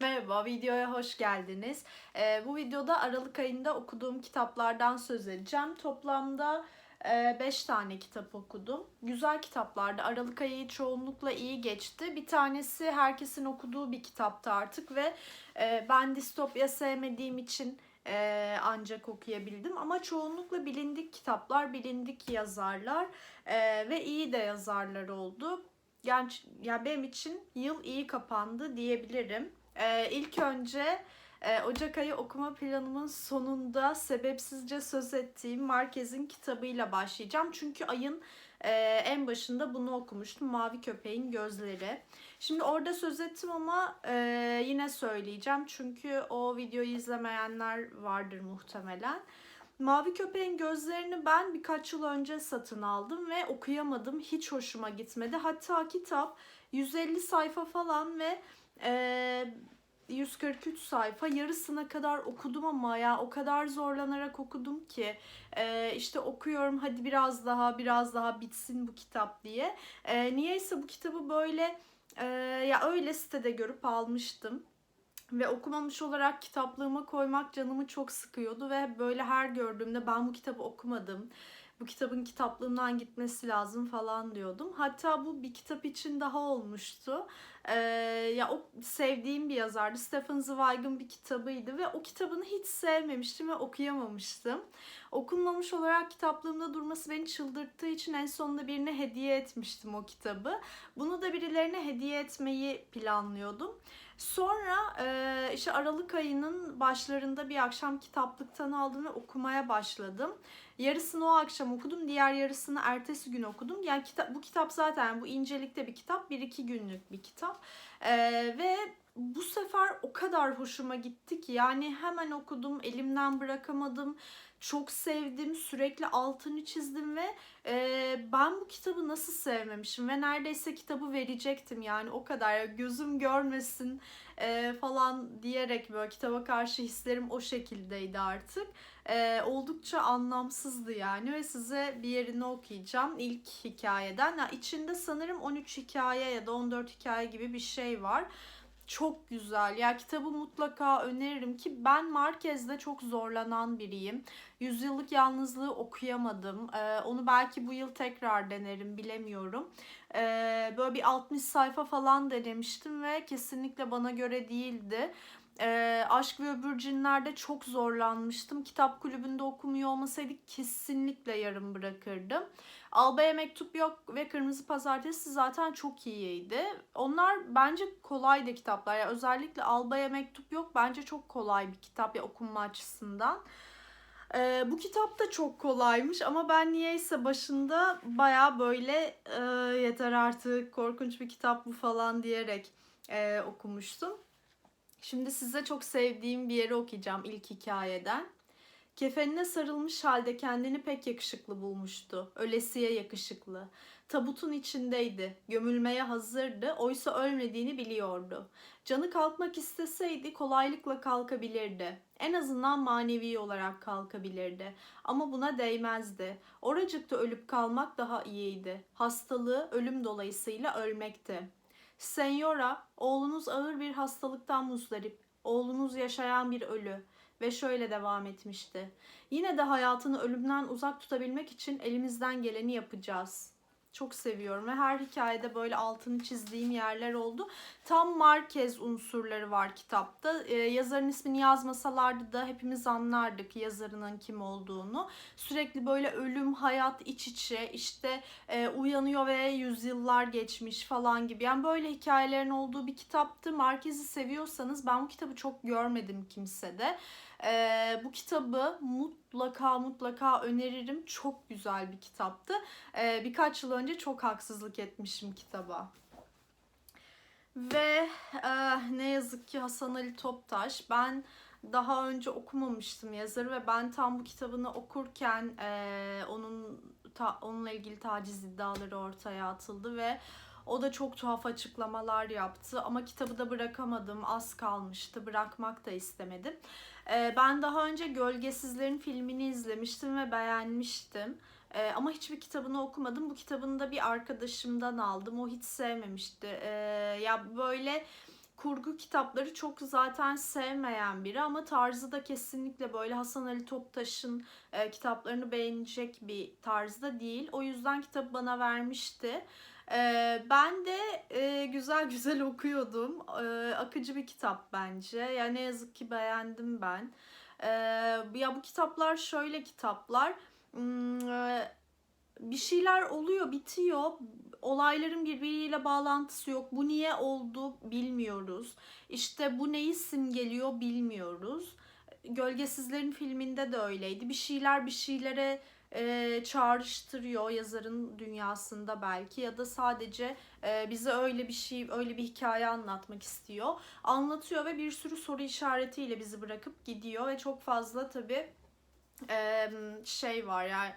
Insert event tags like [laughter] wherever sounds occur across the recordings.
Merhaba, videoya hoş geldiniz. Ee, bu videoda Aralık ayında okuduğum kitaplardan söz edeceğim. Toplamda 5 tane kitap okudum. Güzel kitaplardı. Aralık ayı çoğunlukla iyi geçti. Bir tanesi herkesin okuduğu bir kitaptı artık ve e, ben distopya sevmediğim için e, ancak okuyabildim. Ama çoğunlukla bilindik kitaplar, bilindik yazarlar e, ve iyi de yazarlar oldu. Yani, yani benim için yıl iyi kapandı diyebilirim. Ee, ilk önce e, Ocak ayı okuma planımın sonunda sebepsizce söz ettiğim Marquez'in kitabıyla başlayacağım. Çünkü ayın e, en başında bunu okumuştum. Mavi Köpeğin Gözleri. Şimdi orada söz ettim ama e, yine söyleyeceğim. Çünkü o videoyu izlemeyenler vardır muhtemelen. Mavi Köpeğin Gözlerini ben birkaç yıl önce satın aldım ve okuyamadım. Hiç hoşuma gitmedi. Hatta kitap 150 sayfa falan ve e, 143 sayfa. Yarısına kadar okudum ama ya o kadar zorlanarak okudum ki e, işte okuyorum hadi biraz daha biraz daha bitsin bu kitap diye. E, niyeyse bu kitabı böyle e, ya öyle sitede görüp almıştım. Ve okumamış olarak kitaplığıma koymak canımı çok sıkıyordu ve böyle her gördüğümde ben bu kitabı okumadım bu kitabın kitaplığından gitmesi lazım falan diyordum. Hatta bu bir kitap için daha olmuştu. Ee, ya o sevdiğim bir yazardı. Stephen Zweig'ın bir kitabıydı ve o kitabını hiç sevmemiştim ve okuyamamıştım. Okunmamış olarak kitaplığımda durması beni çıldırttığı için en sonunda birine hediye etmiştim o kitabı. Bunu da birilerine hediye etmeyi planlıyordum. Sonra e, işte Aralık ayının başlarında bir akşam kitaplıktan aldım ve okumaya başladım. Yarısını o akşam okudum, diğer yarısını ertesi gün okudum. Yani kitap, bu kitap zaten bu incelikte bir kitap, bir iki günlük bir kitap. E, ve bu sefer o kadar hoşuma gitti ki yani hemen okudum, elimden bırakamadım çok sevdim. Sürekli altını çizdim ve e, ben bu kitabı nasıl sevmemişim ve neredeyse kitabı verecektim yani o kadar gözüm görmesin e, falan diyerek böyle kitaba karşı hislerim o şekildeydi artık. E, oldukça anlamsızdı yani ve size bir yerini okuyacağım ilk hikayeden. Ya içinde sanırım 13 hikaye ya da 14 hikaye gibi bir şey var çok güzel. Ya kitabı mutlaka öneririm ki ben Marquez'de çok zorlanan biriyim. Yüzyıllık Yalnızlığı okuyamadım. Ee, onu belki bu yıl tekrar denerim bilemiyorum. Ee, böyle bir 60 sayfa falan denemiştim ve kesinlikle bana göre değildi. E, Aşk ve Öbür Cinler'de çok zorlanmıştım. Kitap kulübünde okumuyor olmasaydık kesinlikle yarım bırakırdım. Alba'ya Mektup Yok ve Kırmızı Pazartesi zaten çok iyiydi. Onlar bence kolay da kitaplar. Yani özellikle Alba'ya Mektup Yok bence çok kolay bir kitap ya okunma açısından. Ee, bu kitap da çok kolaymış ama ben niyeyse başında baya böyle e, yeter artık korkunç bir kitap bu falan diyerek e, okumuştum. Şimdi size çok sevdiğim bir yeri okuyacağım ilk hikayeden. Kefenine sarılmış halde kendini pek yakışıklı bulmuştu. Ölesiye yakışıklı. Tabutun içindeydi. Gömülmeye hazırdı. Oysa ölmediğini biliyordu. Canı kalkmak isteseydi kolaylıkla kalkabilirdi. En azından manevi olarak kalkabilirdi. Ama buna değmezdi. Oracıkta ölüp kalmak daha iyiydi. Hastalığı ölüm dolayısıyla ölmekti. Senyora, oğlunuz ağır bir hastalıktan muzdarip. Oğlunuz yaşayan bir ölü ve şöyle devam etmişti. Yine de hayatını ölümden uzak tutabilmek için elimizden geleni yapacağız çok seviyorum ve her hikayede böyle altını çizdiğim yerler oldu. Tam Marquez unsurları var kitapta. Ee, yazarın ismini yazmasalardı da hepimiz anlardık yazarının kim olduğunu. Sürekli böyle ölüm, hayat iç içe işte e, uyanıyor ve yüzyıllar geçmiş falan gibi. Yani böyle hikayelerin olduğu bir kitaptı. Marquez'i seviyorsanız ben bu kitabı çok görmedim kimsede. Ee, bu kitabı mutlaka mutlaka öneririm. Çok güzel bir kitaptı. Ee, birkaç yıl önce çok haksızlık etmişim kitaba. Ve e, ne yazık ki Hasan Ali Toptaş. Ben daha önce okumamıştım yazarı ve ben tam bu kitabını okurken e, onun ta, onunla ilgili taciz iddiaları ortaya atıldı ve o da çok tuhaf açıklamalar yaptı ama kitabı da bırakamadım. Az kalmıştı. Bırakmak da istemedim. Ee, ben daha önce Gölgesizlerin filmini izlemiştim ve beğenmiştim. Ee, ama hiçbir kitabını okumadım. Bu kitabını da bir arkadaşımdan aldım. O hiç sevmemişti. Ee, ya böyle kurgu kitapları çok zaten sevmeyen biri ama tarzı da kesinlikle böyle Hasan Ali Toptaş'ın e, kitaplarını beğenecek bir tarzda değil. O yüzden kitabı bana vermişti. E, ben de e, güzel [laughs] güzel okuyordum. E, akıcı bir kitap bence. Yani ne yazık ki beğendim ben. E, ya bu kitaplar şöyle kitaplar. Hmm, e, bir şeyler oluyor, bitiyor. Olayların birbiriyle bağlantısı yok. Bu niye oldu bilmiyoruz. İşte bu neyi simgeliyor bilmiyoruz. Gölgesizlerin filminde de öyleydi. Bir şeyler bir şeylere e, çağrıştırıyor yazarın dünyasında belki ya da sadece e, bize öyle bir şey, öyle bir hikaye anlatmak istiyor. Anlatıyor ve bir sürü soru işaretiyle bizi bırakıp gidiyor ve çok fazla tabii e, şey var yani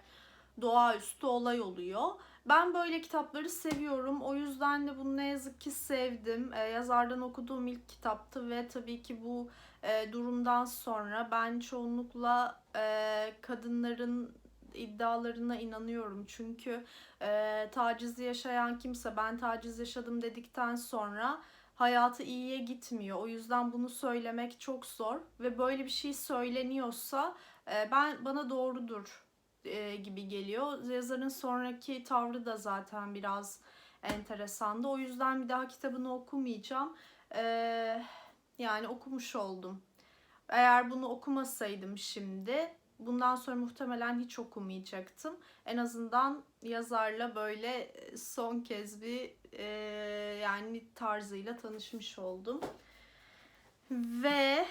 doğaüstü olay oluyor. Ben böyle kitapları seviyorum. O yüzden de bunu ne yazık ki sevdim. E, yazardan okuduğum ilk kitaptı ve tabii ki bu e, durumdan sonra ben çoğunlukla e, kadınların iddialarına inanıyorum. Çünkü e, tacizi yaşayan kimse ben taciz yaşadım dedikten sonra hayatı iyiye gitmiyor. O yüzden bunu söylemek çok zor ve böyle bir şey söyleniyorsa e, ben bana doğrudur e, gibi geliyor. Yazarın sonraki tavrı da zaten biraz enteresandı. O yüzden bir daha kitabını okumayacağım. E, yani okumuş oldum. Eğer bunu okumasaydım şimdi bundan sonra muhtemelen hiç okumayacaktım. En azından yazarla böyle son kez bir e, yani tarzıyla tanışmış oldum. Ve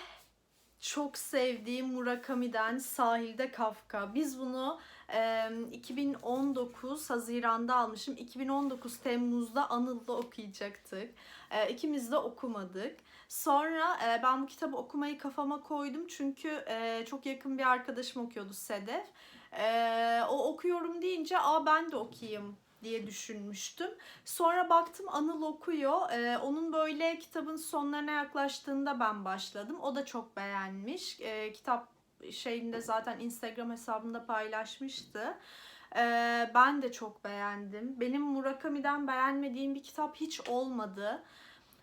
çok sevdiğim Murakami'den Sahilde Kafka. Biz bunu e, 2019 Haziran'da almışım. 2019 Temmuz'da Anıl'da okuyacaktık. E, ikimiz de okumadık. Sonra e, ben bu kitabı okumayı kafama koydum. Çünkü e, çok yakın bir arkadaşım okuyordu Sedef. E, o okuyorum deyince aa ben de okuyayım diye düşünmüştüm. Sonra baktım Anıl okuyor. Ee, onun böyle kitabın sonlarına yaklaştığında ben başladım. O da çok beğenmiş. Ee, kitap şeyinde zaten Instagram hesabında paylaşmıştı. Ee, ben de çok beğendim. Benim Murakami'den beğenmediğim bir kitap hiç olmadı.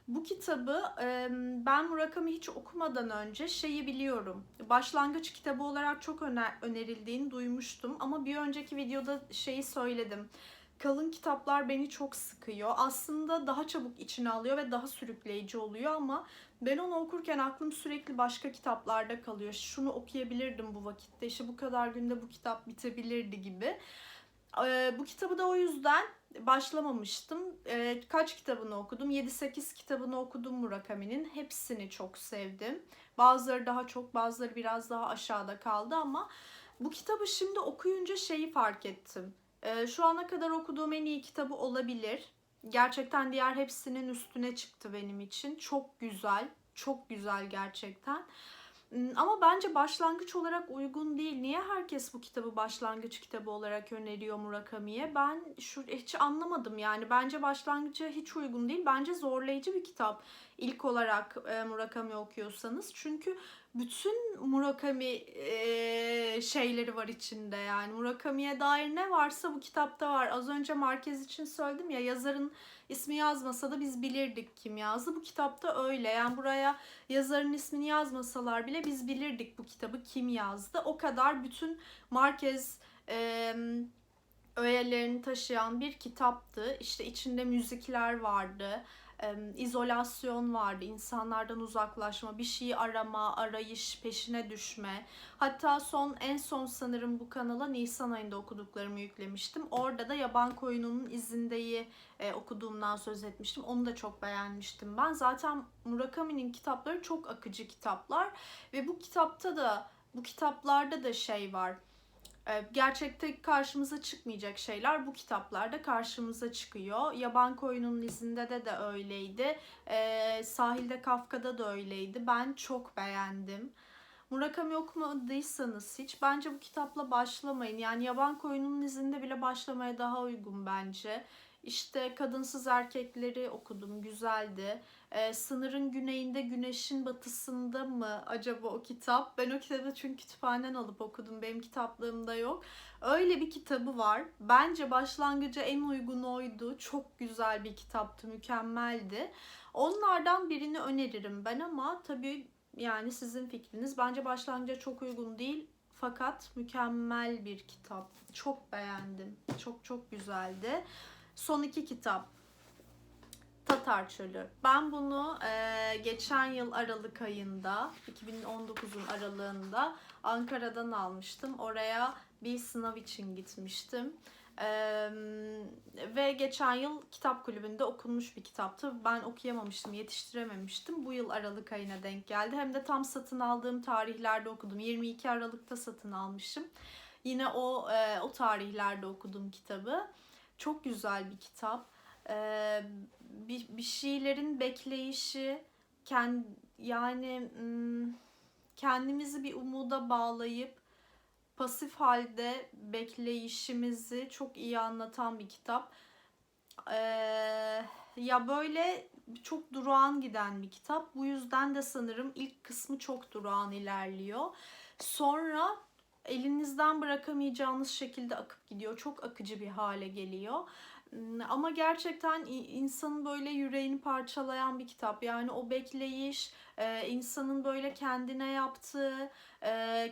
Bu kitabı ben Murakami hiç okumadan önce şeyi biliyorum. Başlangıç kitabı olarak çok öner önerildiğini duymuştum ama bir önceki videoda şeyi söyledim kalın kitaplar beni çok sıkıyor. Aslında daha çabuk içine alıyor ve daha sürükleyici oluyor ama ben onu okurken aklım sürekli başka kitaplarda kalıyor. Şunu okuyabilirdim bu vakitte. İşte bu kadar günde bu kitap bitebilirdi gibi. Ee, bu kitabı da o yüzden başlamamıştım. Ee, kaç kitabını okudum? 7-8 kitabını okudum Murakami'nin. Hepsini çok sevdim. Bazıları daha çok, bazıları biraz daha aşağıda kaldı ama bu kitabı şimdi okuyunca şeyi fark ettim ee, şu ana kadar okuduğum en iyi kitabı olabilir. Gerçekten diğer hepsinin üstüne çıktı benim için. Çok güzel, çok güzel gerçekten. Ama bence başlangıç olarak uygun değil. Niye herkes bu kitabı başlangıç kitabı olarak öneriyor Murakami'ye? Ben şu hiç anlamadım yani. Bence başlangıça hiç uygun değil. Bence zorlayıcı bir kitap ilk olarak e, Murakami okuyorsanız. Çünkü bütün Murakami e, şeyleri var içinde yani. Murakami'ye dair ne varsa bu kitapta var. Az önce Marquez için söyledim ya yazarın ismi yazmasa da biz bilirdik kim yazdı. Bu kitapta öyle. Yani buraya yazarın ismini yazmasalar bile biz bilirdik bu kitabı kim yazdı. O kadar bütün Marquez e, öğelerini taşıyan bir kitaptı. İşte içinde müzikler vardı izolasyon vardı. insanlardan uzaklaşma, bir şeyi arama, arayış, peşine düşme. Hatta son en son sanırım bu kanala Nisan ayında okuduklarımı yüklemiştim. Orada da Yaban Koyunu'nun izindeyi e, okuduğumdan söz etmiştim. Onu da çok beğenmiştim ben. Zaten Murakami'nin kitapları çok akıcı kitaplar ve bu kitapta da bu kitaplarda da şey var gerçekte karşımıza çıkmayacak şeyler bu kitaplarda karşımıza çıkıyor. Yaban Koyunun izinde de de öyleydi. Ee, Sahilde Kafka'da da öyleydi. Ben çok beğendim. Murakami okumadıysanız hiç bence bu kitapla başlamayın. Yani Yaban Koyunun izinde bile başlamaya daha uygun bence. İşte Kadınsız Erkekleri okudum, güzeldi. Ee, Sınırın Güneyinde Güneşin Batısında mı acaba o kitap? Ben o kitabı çünkü kütüphaneden alıp okudum. Benim kitaplığımda yok. Öyle bir kitabı var. Bence başlangıca en uygun oydu. Çok güzel bir kitaptı, mükemmeldi. Onlardan birini öneririm ben ama tabii yani sizin fikriniz. Bence başlangıca çok uygun değil. Fakat mükemmel bir kitap. Çok beğendim. Çok çok güzeldi. Son iki kitap. Tatar Çölü. Ben bunu e, geçen yıl Aralık ayında, 2019'un aralığında Ankara'dan almıştım. Oraya bir sınav için gitmiştim. E, ve geçen yıl kitap kulübünde okunmuş bir kitaptı. Ben okuyamamıştım, yetiştirememiştim. Bu yıl Aralık ayına denk geldi. Hem de tam satın aldığım tarihlerde okudum. 22 Aralık'ta satın almışım. Yine o e, o tarihlerde okudum kitabı. Çok güzel bir kitap. E, bir, bir şeylerin bekleyişi, kend, yani kendimizi bir umuda bağlayıp pasif halde bekleyişimizi çok iyi anlatan bir kitap. Ee, ya böyle çok durağan giden bir kitap. Bu yüzden de sanırım ilk kısmı çok durağan ilerliyor. Sonra elinizden bırakamayacağınız şekilde akıp gidiyor. Çok akıcı bir hale geliyor. Ama gerçekten insanın böyle yüreğini parçalayan bir kitap. Yani o bekleyiş, insanın böyle kendine yaptığı,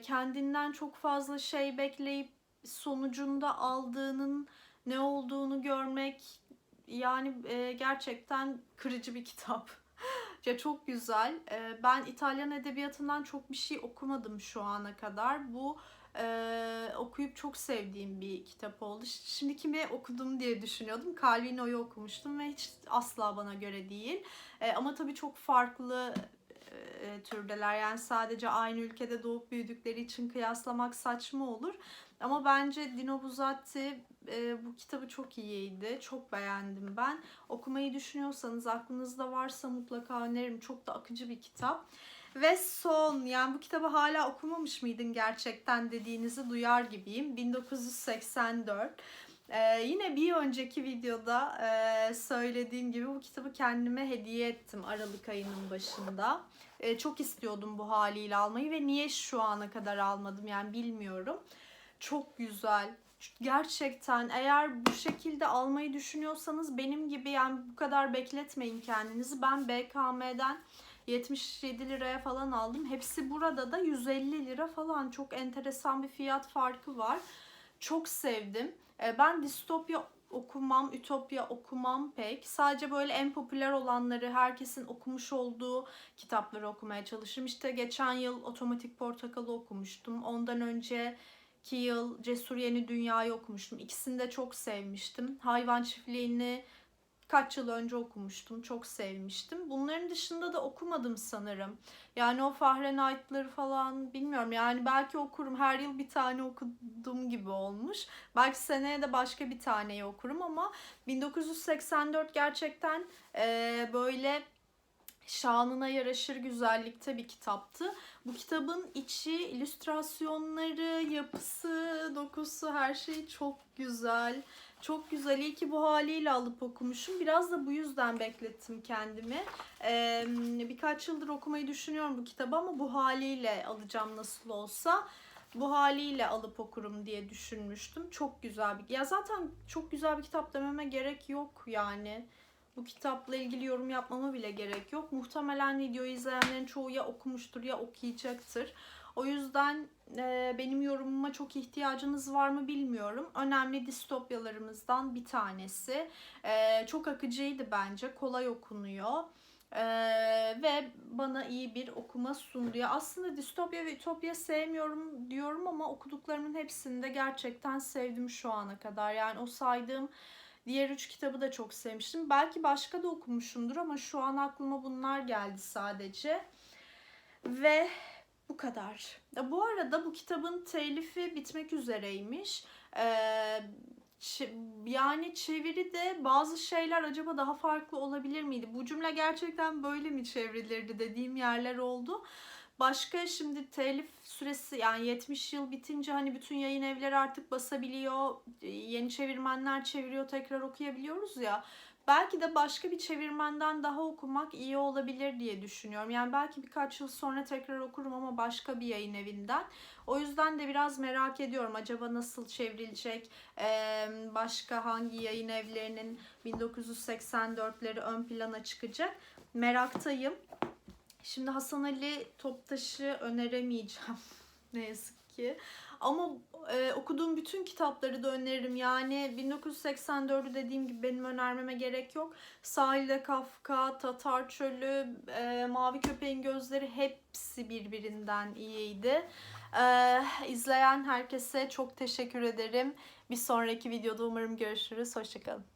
kendinden çok fazla şey bekleyip sonucunda aldığının ne olduğunu görmek yani gerçekten kırıcı bir kitap. Ya çok güzel. Ben İtalyan edebiyatından çok bir şey okumadım şu ana kadar. Bu e, okuyup çok sevdiğim bir kitap oldu. Şimdi kimi okudum diye düşünüyordum. Calvino'yu okumuştum ve hiç asla bana göre değil. E, ama tabii çok farklı e, türdeler. Yani sadece aynı ülkede doğup büyüdükleri için kıyaslamak saçma olur. Ama bence Dino Buzzati e, bu kitabı çok iyiydi. Çok beğendim ben. Okumayı düşünüyorsanız, aklınızda varsa mutlaka öneririm. Çok da akıcı bir kitap. Ve son yani bu kitabı hala okumamış mıydın gerçekten dediğinizi duyar gibiyim. 1984. Ee, yine bir önceki videoda e, söylediğim gibi bu kitabı kendime hediye ettim Aralık ayının başında. E, çok istiyordum bu haliyle almayı ve niye şu ana kadar almadım yani bilmiyorum. Çok güzel. Gerçekten eğer bu şekilde almayı düşünüyorsanız benim gibi yani bu kadar bekletmeyin kendinizi. Ben BKM'den 77 liraya falan aldım. Hepsi burada da 150 lira falan. Çok enteresan bir fiyat farkı var. Çok sevdim. E, ben distopya okumam, ütopya okumam pek. Sadece böyle en popüler olanları, herkesin okumuş olduğu kitapları okumaya çalışırım. İşte geçen yıl Otomatik Portakal'ı okumuştum. Ondan önce ki yıl Cesur Yeni Dünya'yı okumuştum. İkisini de çok sevmiştim. Hayvan Çiftliği'ni kaç yıl önce okumuştum. Çok sevmiştim. Bunların dışında da okumadım sanırım. Yani o Fahrenheit'ları falan bilmiyorum. Yani belki okurum. Her yıl bir tane okudum gibi olmuş. Belki seneye de başka bir taneyi okurum ama 1984 gerçekten e, böyle şanına yaraşır güzellikte bir kitaptı. Bu kitabın içi, illüstrasyonları, yapısı, dokusu her şey çok güzel. Çok güzel. İyi ki bu haliyle alıp okumuşum. Biraz da bu yüzden beklettim kendimi. Ee, birkaç yıldır okumayı düşünüyorum bu kitabı ama bu haliyle alacağım nasıl olsa. Bu haliyle alıp okurum diye düşünmüştüm. Çok güzel bir... Ya zaten çok güzel bir kitap dememe gerek yok yani. Bu kitapla ilgili yorum yapmama bile gerek yok. Muhtemelen videoyu izleyenlerin çoğu ya okumuştur ya okuyacaktır. O yüzden e, benim yorumuma çok ihtiyacınız var mı bilmiyorum. Önemli distopyalarımızdan bir tanesi. E, çok akıcıydı bence. Kolay okunuyor. Ee, ve bana iyi bir okuma sundu. Ya aslında distopya ve ütopya sevmiyorum diyorum ama okuduklarımın hepsini de gerçekten sevdim şu ana kadar. Yani o saydığım diğer üç kitabı da çok sevmiştim. Belki başka da okumuşumdur ama şu an aklıma bunlar geldi sadece. Ve bu kadar. Bu arada bu kitabın telifi bitmek üzereymiş. Ee, yani çeviri de bazı şeyler acaba daha farklı olabilir miydi? Bu cümle gerçekten böyle mi çevrilirdi dediğim yerler oldu. Başka şimdi telif süresi yani 70 yıl bitince hani bütün yayın evleri artık basabiliyor. Yeni çevirmenler çeviriyor tekrar okuyabiliyoruz ya. Belki de başka bir çevirmenden daha okumak iyi olabilir diye düşünüyorum. Yani belki birkaç yıl sonra tekrar okurum ama başka bir yayın evinden. O yüzden de biraz merak ediyorum acaba nasıl çevrilecek, başka hangi yayın evlerinin 1984'leri ön plana çıkacak meraktayım. Şimdi Hasan Ali Toptaş'ı öneremeyeceğim [laughs] ne yazık ki. Ama e, okuduğum bütün kitapları da öneririm. Yani 1984'ü dediğim gibi benim önermeme gerek yok. Sahilde Kafka, Tatar Çölü, e, Mavi Köpeğin Gözleri hepsi birbirinden iyiydi. E, izleyen herkese çok teşekkür ederim. Bir sonraki videoda umarım görüşürüz. Hoşçakalın.